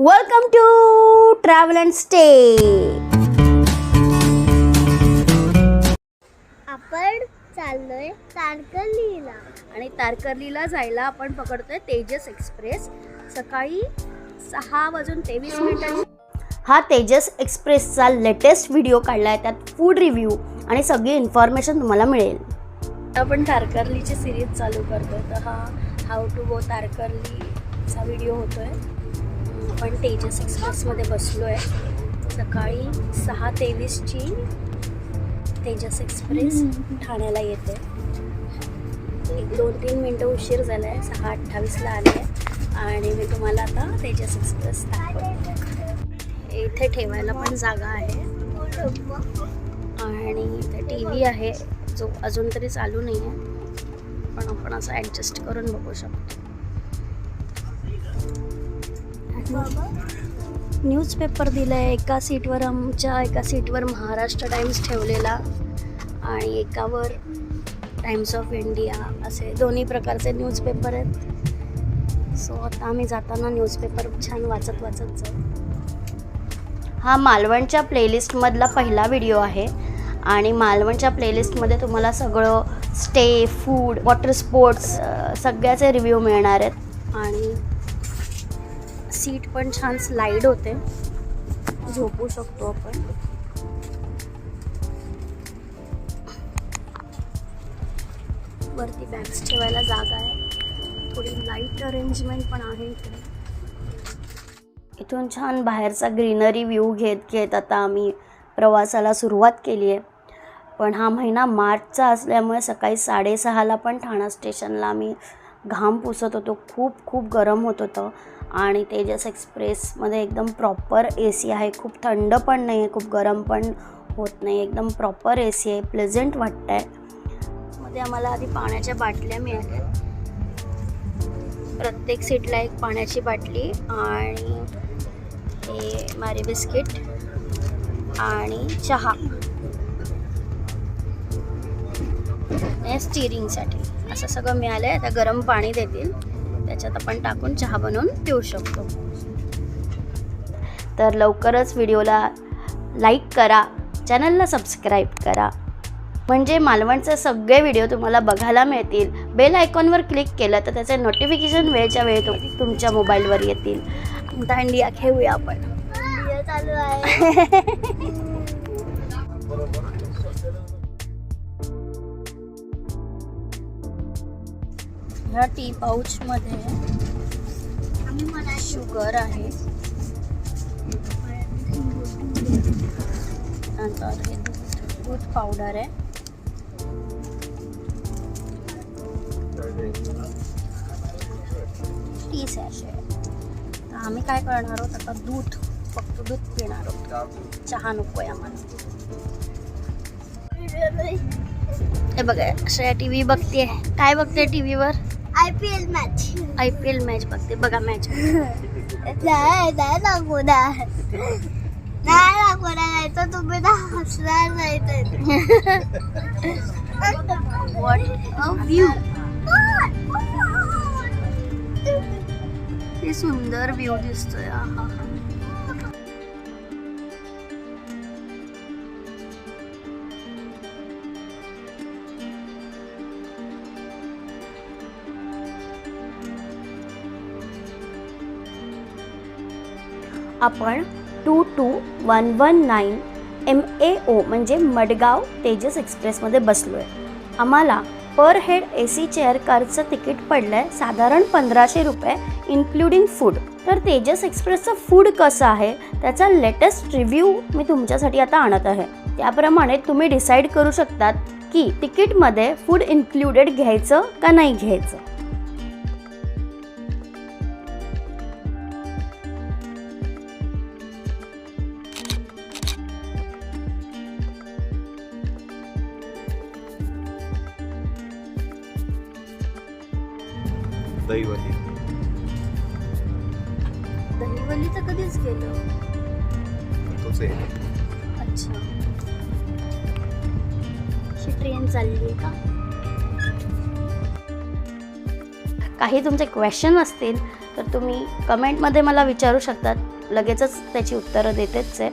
Welcome to travel and stay आपण चाललोय तारकर्लीला. आणि तारकर्लीला जायला आपण पकडतोय तेजस एक्सप्रेस. सकाळी सहा वाजून तेवीस मिनिटांनी हा तेजस एक्सप्रेसचा लेटेस्ट व्हिडिओ काढला आहे त्यात फूड रिव्ह्यू आणि सगळी इन्फॉर्मेशन तुम्हाला मिळेल. आपण तारकर्लीची सिरीज चालू करतोय. तर हा हाऊ टू गो तारकर्लीचा व्हिडिओ होतोय. आपण तेजस एक्सप्रेसमध्ये बसलो आहे सकाळी सहा तेवीसची तेजस एक्सप्रेस ठाण्याला येते. एक दोन तीन मिनटं उशीर झाला आहे सहा अठ्ठावीसला आले आहे आणि मी तुम्हाला आता तेजस एक्सप्रेस दाखवते. इथे ठेवायला पण जागा आहे. आणि इथे टी व्ही आहे जो अजून तरी चालू नाही आहे पण आपण असं ॲडजस्ट करून बघू शकतो. न्यूजपेपर दिलं आहे एका सीटवर आमच्या एका सीटवर महाराष्ट्र टाइम्स ठेवलेला आणि एकावर टाइम्स ऑफ इंडिया असे दोन्ही प्रकारचे न्यूजपेपर आहेत. सो आता आम्ही जाताना न्यूजपेपर छान वाचत वाचत जाऊ. हा मालवणच्या प्लेलिस्टमधला पहिला व्हिडिओ आहे आणि मालवणच्या प्लेलिस्टमध्ये तुम्हाला सगळं स्टे फूड वॉटर स्पोर्ट्स सगळ्याचे रिव्ह्यू मिळणार आहेत. आणि सीट पण छान स्लाईड होते. झोपू शकतो आपण. वरती बॅग्स ठेवायला जागा आहे. थोडी लाइट अरेंजमेंट पण आहे इकडे इथून छान बाहेरचा ग्रीनरी व्ह्यू घेत घेत आता आम्ही प्रवासाला सुरुवात केली आहे. पण हा महिना मार्चचा असल्यामुळे सकाळी साडेसहाला पण ठाणा स्टेशनला आम्ही घाम पुसत होतो. खूप खूप गरम होत होतं. आणि तेजस एक्सप्रेसमध्ये एकदम प्रॉपर ए सी आहे. खूप थंड पण नाही आहे खूप गरम पण होत नाही एकदम प्रॉपर ए सी आहे प्लेझंट वाटतं आहे मध्ये आम्हाला आधी पाण्याच्या बाटल्या मिळाल्या. प्रत्येक सीटला एक पाण्याची बाटली आणि हे मारी बिस्किट आणि चहा. स्टिरिंगसाठी असं सगळं मिळालं आहे आता गरम पाणी देतील. त्याच्यात आपण टाकून चहा बनवून पिऊ शकतो. तर लवकरच व्हिडिओला लाईक करा चॅनलला सबस्क्राईब करा. म्हणजे मालवणचे सगळे व्हिडिओ तुम्हाला बघायला मिळतील. बेल आयकॉनवर क्लिक केलं तर त्याचे नोटिफिकेशन वेळच्या वेळी तुम- तुमच्या मोबाईलवर येतील. दांडिया खेळूया आपण. चालू आहे. ह्या टी पाऊचमध्ये शुगर आहे. नंतर हे दूध दूध पावडर आहे. टी सॅश आहे. आम्ही काय करणार आहोत? आता दूध फक्त दूध पिणार आहोत. चहा नको आहे आम्हाला. हे बघा अक्षया टी व्ही बघते काय बघते टी व्हीवर I P L match I P L match बघते बघा मॅच नाही नाही दाखवणार. नाही दाखवणार नाही तर तुम्ही ना हसणार नाही तर. वॉट अ व्ह्यू हे सुंदर व्ह्यू दिसतोय. आपण two two one one nine M A O म्हणजे मडगाव तेजस एक्सप्रेसमध्ये बसलो आहे आम्हाला पर हेड ए सी चेअर कारचं तिकीट पडलं आहे साधारण पंधराशे रुपये इन्क्लुडिंग फूड तर तेजस एक्सप्रेसचं फूड कसं आहे? त्याचा लेटेस्ट रिव्ह्यू मी तुमच्यासाठी आता आणत आहे. त्याप्रमाणे तुम्ही डिसाईड करू शकतात की तिकीटमध्ये फूड इन्क्लुडेड घ्यायचं का नाही घ्यायचं. चालली का? काही तुमचे क्वेश्चन असतील तर तुम्ही कमेंटमध्ये मला विचारू शकतात. लगेचच त्याची उत्तरं देतेच आहे.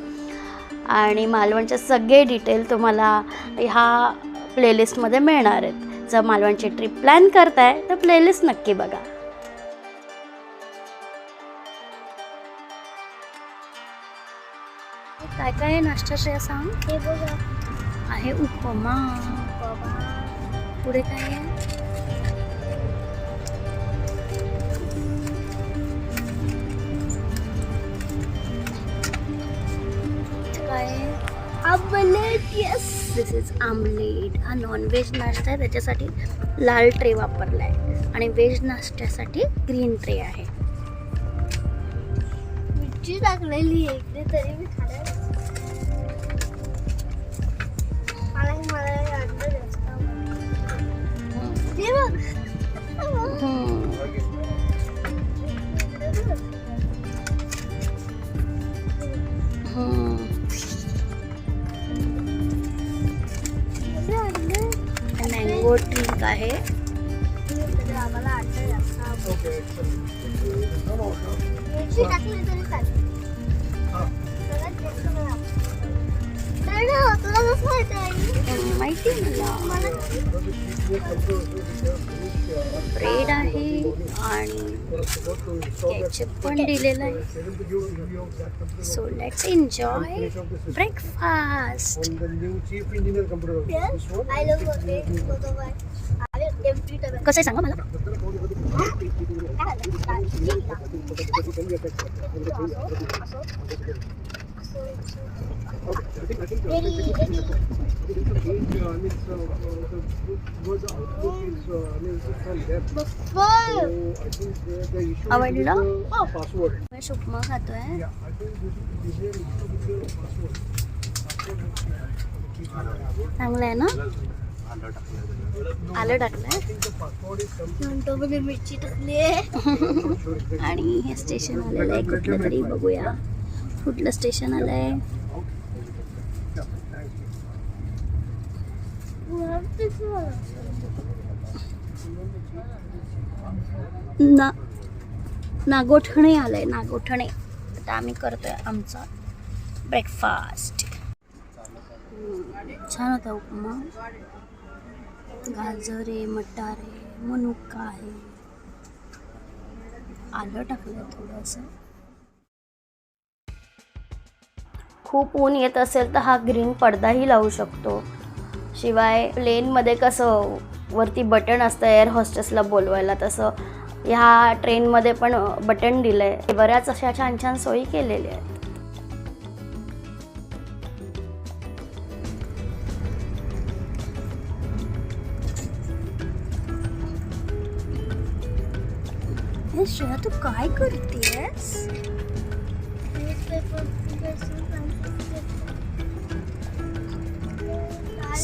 आणि मालवणचे सगळे डिटेल तुम्हाला ह्या प्लेलिस्टमध्ये मिळणार आहेत. जर मालवणची ट्रिप प्लॅन करताय तर प्लेलिस्ट नक्की बघा. काय काय आहे नाश्ता श्रेया सांग? हे बघा. आहे उपमा. बाबा पुढे काय आहे? इथं दिस इज आमलेट हा नॉनव्हेज नाश्ता आहे. त्याच्यासाठी लाल ट्रे वापरला आहे आणि व्हेज नाश्त्यासाठी ग्रीन ट्रे आहे. मिरची टाकलेली आहे. इकडे तरी मी ना, तुला कसं माहिती आहे? हम्म, माहिती आहे मला ब्रेड आहे आणि केचप पण दिलेलं आहे. सो लेट्स एन्जॉय ब्रेकफास्ट कसं आहे सांगा मला? आवडलं मी उपमा खातोय. चांगलं आहे ना? आलं टाकलंय. मिरची टाकली आणि हे स्टेशन आलेलं आहे कुठलं तरी बघूया. कुठलं स्टेशन आलंय? ना नागोठणे आलंय नागोठणे. आता आम्ही करतोय आमचा ब्रेकफास्ट छान होता उपमा. गाजर आहे मटार आहे मनुका आहे. आलं टाकलं थोडंसं. खूप ऊन येत असेल तर हा ग्रीन पडदाही लावू शकतो. शिवाय प्लेनमध्ये कसं वरती बटन असतं एअर हॉस्टेसला बोलवायला तसं ह्या ट्रेनमध्ये पण बटन दिलं आहे बऱ्याच अशा छान छान सोयी केलेल्या आहेत. हे श्रेया तू काय करतेस?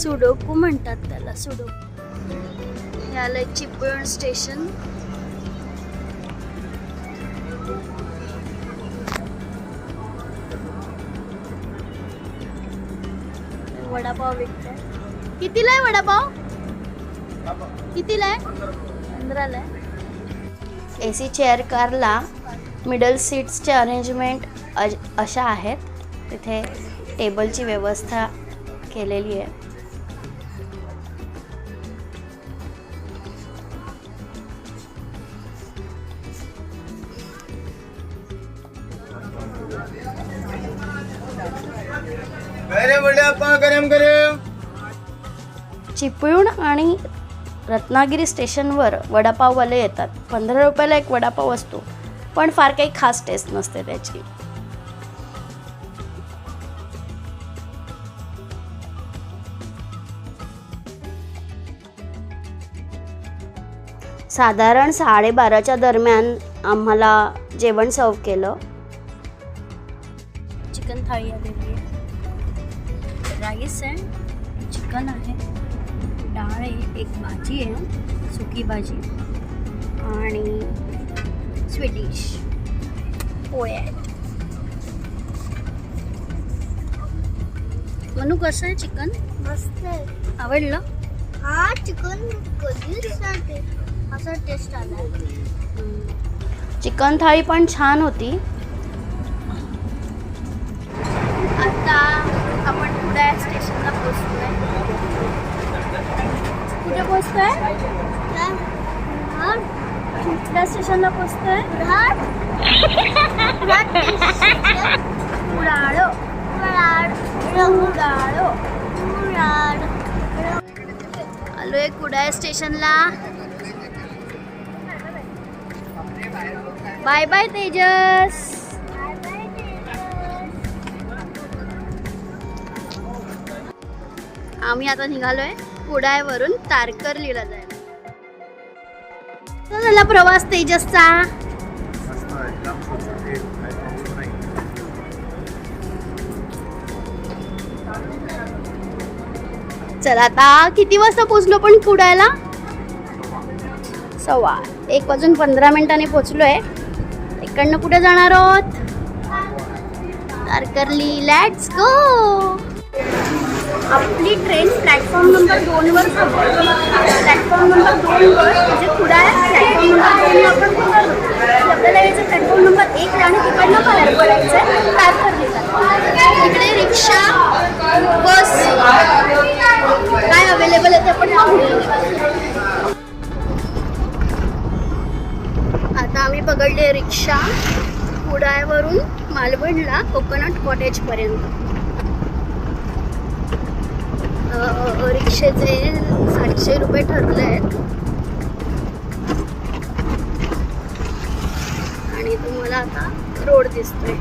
सुडोकू म्हणतात त्याला सुडोकू. याला चिपळूण स्टेशन. वडापाव विकताय. कितीला आहे वडापाव? कितीला आहे? पंधराला आहे. ए सी चेअर कारला मिडल सीट्सचे अरेंजमेंट अज अशा आहेत. तिथे टेबलची व्यवस्था केलेली आहे. चिपळूण आणि रत्नागिरी स्टेशनवर वडापाववाले येतात. पंधरा रुपयाला एक वडापाव असतो पण फार काही खास टेस्ट नसते त्याची. साधारण साडेबाराच्या दरम्यान आम्हाला जेवण सर्व केलं. चिकन थाळी आलेली आहे. राईस अँड चिकन आहे. डाळ आहे एक भाजी आहे सुकी भाजी. आणि स्वीट डिश पोळे आहेत. मनू कसं आहे चिकन मस्त आहे. आवडलं? हा चिकन कधीच सांगते असा टेस्ट आला चिकन थाळी पण छान होती आता आपण कुडाळ स्टेशनला पोहोचतोय कुठे पोहोचतोय कुठल्या स्टेशनला पोहोचतोय कुडाळ कुडाळ आलोय कुडाळ स्टेशनला. Bye bye Tejas. आम्ही आता निघालोय कुडाळवरून तारकर्लीला जायला. कसा झाला प्रवास तेजसचा? मस्त चला आता किती वाजता पोचलो पण कुडायला सव्वा. एक वाजून पंधरा मिनिटांनी पोचलोय इकडनं कुठे जाणार आहोत. तारकर्ली लेट्स गो आपली ट्रेन प्लॅटफॉर्म नंबर दोनवर प्लॅटफॉर्म नंबर दोनवर म्हणजे कुडाळ आपल्याला यायचं प्लॅटफॉर्म नंबर एक आणि तिकडनं बाहेर पडायचं इकडे रिक्षा बस काय अवेलेबल आहे ते आपण आता आम्ही पकडले रिक्षा कुडाळवरून मालवणला कोकोनट कॉटेज पर्यंत. रिक्षेचे सातशे रुपये ठरले आहेत दिसतोय.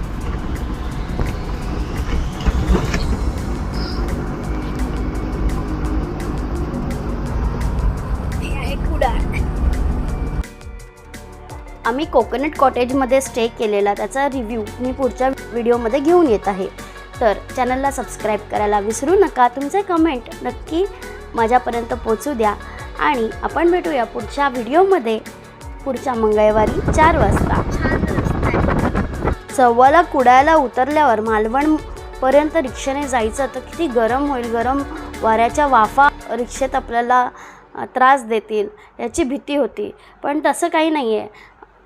आम्ही कोकोनट कॉटेजमध्ये स्टे केलेला त्याचा रिव्ह्यू मी पुढच्या व्हिडिओमध्ये घेऊन येत आहे. तर चॅनलला सबस्क्राईब करायला विसरू नका. तुमचे कमेंट नक्की माझ्यापर्यंत पोचू द्या. आणि आपण भेटूया पुढच्या व्हिडिओमध्ये. पुढच्या मंगळवारी चार वाजता. सव्वाला कुडाळला उतरल्यावर मालवणपर्यंत रिक्षेने जायचं तर किती गरम होईल गरम वाऱ्याच्या वाफा रिक्षेत आपल्याला त्रास देतील याची भीती होती. पण तसं काही नाही आहे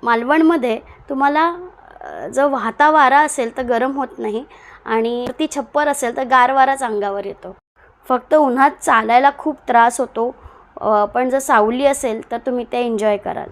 मालवणमध्ये तुम्हाला जर वाहता वारा असेल तर गरम होत नाही आणि ती छप्पर असेल तर गार वाराच अंगावर येतो. फक्त उन्हात चालायला खूप त्रास होतो. पण जर सावली असेल तर तुम्ही ते एन्जॉय कराल.